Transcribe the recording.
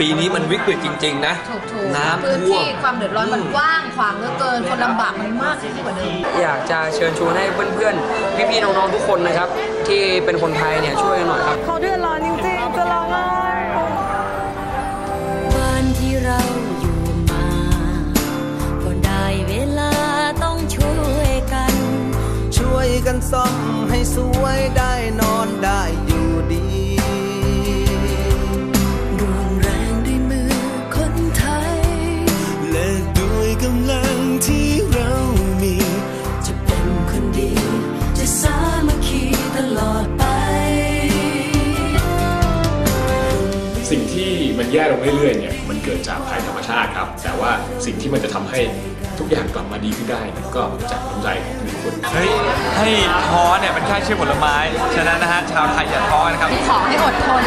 ปีนี้มันวิกฤตจริง ๆ นะ ถูกถูกน้ำพื้นท่วมที่ความเดือดร้อนมันกว้างขวางเหลือเกิน คนลำบากมันมากขึ้นกว่าเดิม อยากจะเชิญชวนให้เพื่อนๆ พี่ๆ น้องๆ ทุกคนนะครับ ที่เป็นคนไทยเนี่ยช่วยกันหน่อยครับ เขาเดือดร้อนจริงๆ จะร้องไห้ บ้านที่เราอยู่มาก็ได้เวลาต้องช่วยกัน ช่วยกันซ่อมให้สวยได้นอนได้อยู่ สิ่งที่มันแย่ลงเรื่อยๆเนี่ยมันเกิดจากภัยธรรมชาติครับ แต่ว่าสิ่งที่มันจะทำให้ทุกอย่างกลับมาดีขึ้นได้เนี่ยก็มาจากน้ำใจของทุกคนเฮ้ยให้ท้อเนี่ยมันแค่ชื่อผลไม้ ฉะนั้นนะฮะชาวไทยอย่าท้อนะครับ ขอให้อดทน